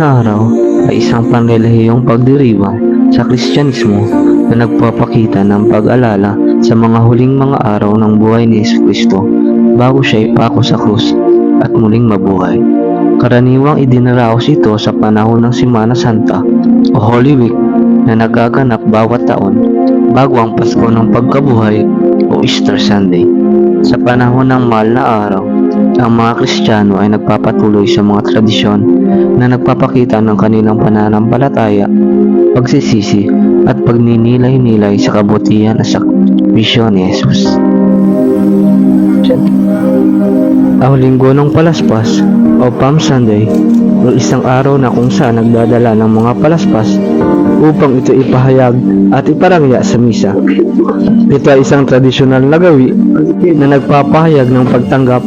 na araw ay isang panrelihiyong pagdiriwang sa Kristyanismo na nagpapakita ng pag-alala sa mga huling mga araw ng buhay ni Yesu Kristo bago siya ipako sa krus at muling mabuhay. Karaniwang idinaraos ito sa panahon ng Simana Santa o Holy Week na nagaganap bawat taon bago ang Pasko ng Pagkabuhay o Easter Sunday. Sa panahon ng mahal na araw, ang mga Kristiyano ay nagpapatuloy sa mga tradisyon na nagpapakita ng kanilang pananampalataya, pagsisisi at pagninilay-nilay sa kabutihan at sakrisyo ni Jesus. Ang linggo ng palaspas o Palm Sunday o isang araw na kung saan nagdadala ng mga palaspas upang ito ipahayag at iparangya sa misa. Ito ay isang tradisyonal na gawi na nagpapahayag ng pagtanggap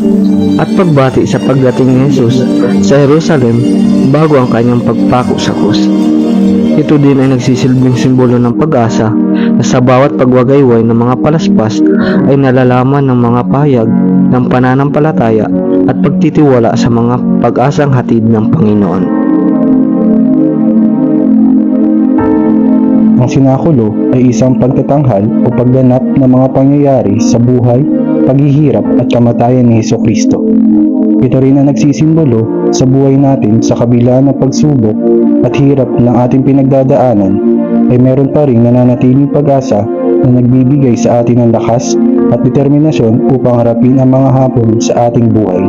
at pagbati sa pagdating ni Jesus sa Jerusalem bago ang kanyang pagpako sa krus. Ito din ay nagsisilbing simbolo ng pag-asa na sa bawat pagwagayway ng mga palaspas ay nalalaman ng mga pahayag ng pananampalataya at pagtitiwala sa mga pag-asang hatid ng Panginoon. Ang sinakulo ay isang pagtatanghal o pagganap ng mga pangyayari sa buhay, paghihirap at kamatayan ni Heso Kristo. Ito rin ang nagsisimbolo sa buhay natin sa kabila ng pagsubok at hirap ng ating pinagdadaanan ay meron pa rin nananatiling pag-asa na nagbibigay sa atin ng lakas at determinasyon upang harapin ang mga hapon sa ating buhay.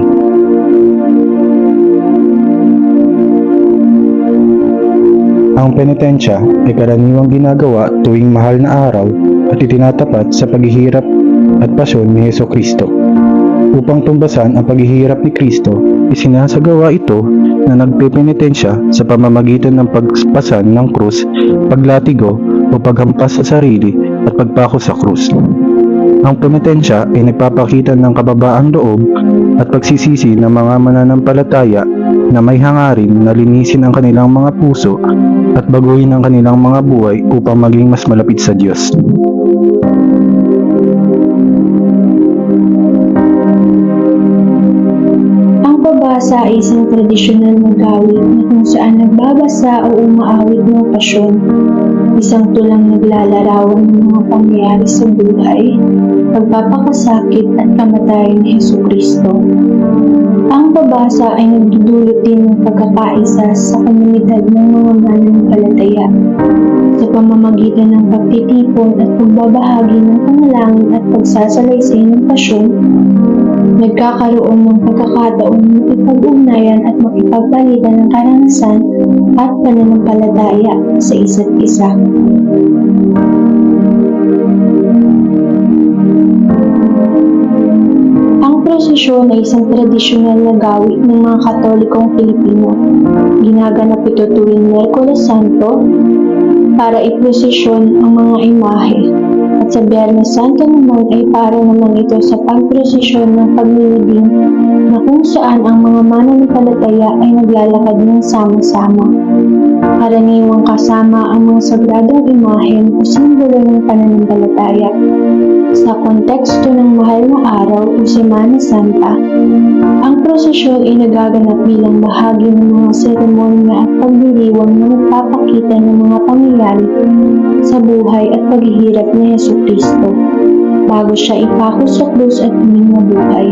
Ang penitensya ay karaniwang ginagawa tuwing mahal na araw at itinatapat sa paghihirap at pasyon ni Heso Kristo. Upang tumbasan ang paghihirap ni Kristo, isinasagawa ito na nagpepenitensya sa pamamagitan ng pagpasan ng krus, paglatigo o paghampas sa sarili at pagpako sa krus. Ang penitensya ay nagpapakita ng kababaang loob at pagsisisi ng mga mananampalataya na may hangarin na linisin ang kanilang mga puso at baguhin ang kanilang mga buhay upang maging mas malapit sa Diyos. Isang tradisyonal na gawin na kung saan nagbabasa o umaawit ng isang tulang naglalarawan ng mga pangyayari sa buhay, pagpapakasakit at kamatayan ni Heso Kristo. Ang pabasa ay nagdudulot din ng pagkakaisa sa komunidad ng mga mananampalataya sa pamamagitan ng pagtitipon at pagbabahagi ng panalangin at pagsasalaysay ng pasyon nagkakaroon ng pagkakataon na ipag-ugnayan at makipagpalitan ng karanasan at pananampalataya sa isa't isa. Ang prosesyon ay isang tradisyonal na gawi ng mga Katolikong Pilipino. Ginaganap ito tuwing Merkules Santo para iprosesyon ang mga imahe at sa Biyernes Santo naman ay para naman ito sa pagprosesyon ng paglilibing na kung saan ang mga mananampalataya ay naglalakad ng sama-sama. Karaniwang kasama ang mga sagradong imahen o simbolo ng pananampalataya. Sa konteksto ng mahal na araw o Semana Santa, ang prosesyon ay nagaganap bilang bahagi ng mga seremonya at pagdiriwang na nagpapakita ng mga pangyayari sa buhay at paghihirap ni Yesu Kristo bago siya ipako sa krus at muling mabuhay.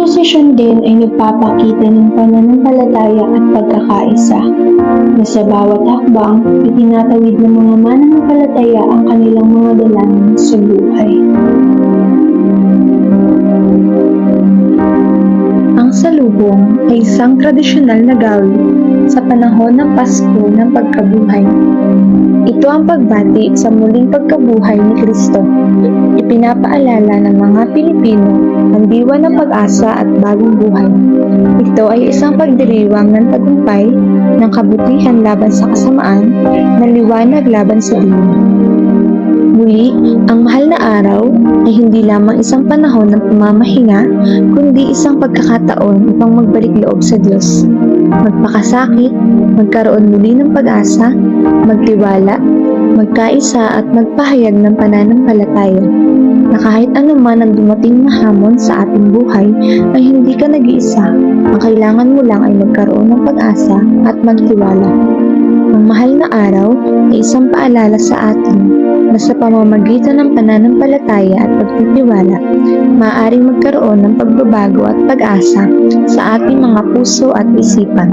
Prosesyon din ay nagpapakita ng pananampalataya at pagkakaisa na sa bawat hakbang itinatawid ng mga mananampalataya ang kanilang mga dalangin sa buhay. Salubong ay isang tradisyonal na gawi sa panahon ng Pasko ng pagkabuhay. Ito ang pagbati sa muling pagkabuhay ni Kristo. Ipinapaalala ng mga Pilipino ang diwa ng pag-asa at bagong buhay. Ito ay isang pagdiriwang ng tagumpay ng kabutihan laban sa kasamaan na liwanag laban sa dilim. Muli, ang mahal na araw ay hindi lamang isang panahon ng pamamahinga, kundi isang pagkakataon upang magbalik loob sa Diyos. Magpakasakit, magkaroon muli ng pag-asa, magtiwala, magkaisa at magpahayag ng pananampalataya. na kahit anuman ang dumating na hamon sa ating buhay ay hindi ka nag-iisa. Ang kailangan mo lang ay magkaroon ng pag-asa at magtiwala. Na araw ay isang paalala sa atin na sa pamamagitan ng pananampalataya at pagtitiwala, maaaring magkaroon ng pagbabago at pag-asa sa ating mga puso at isipan.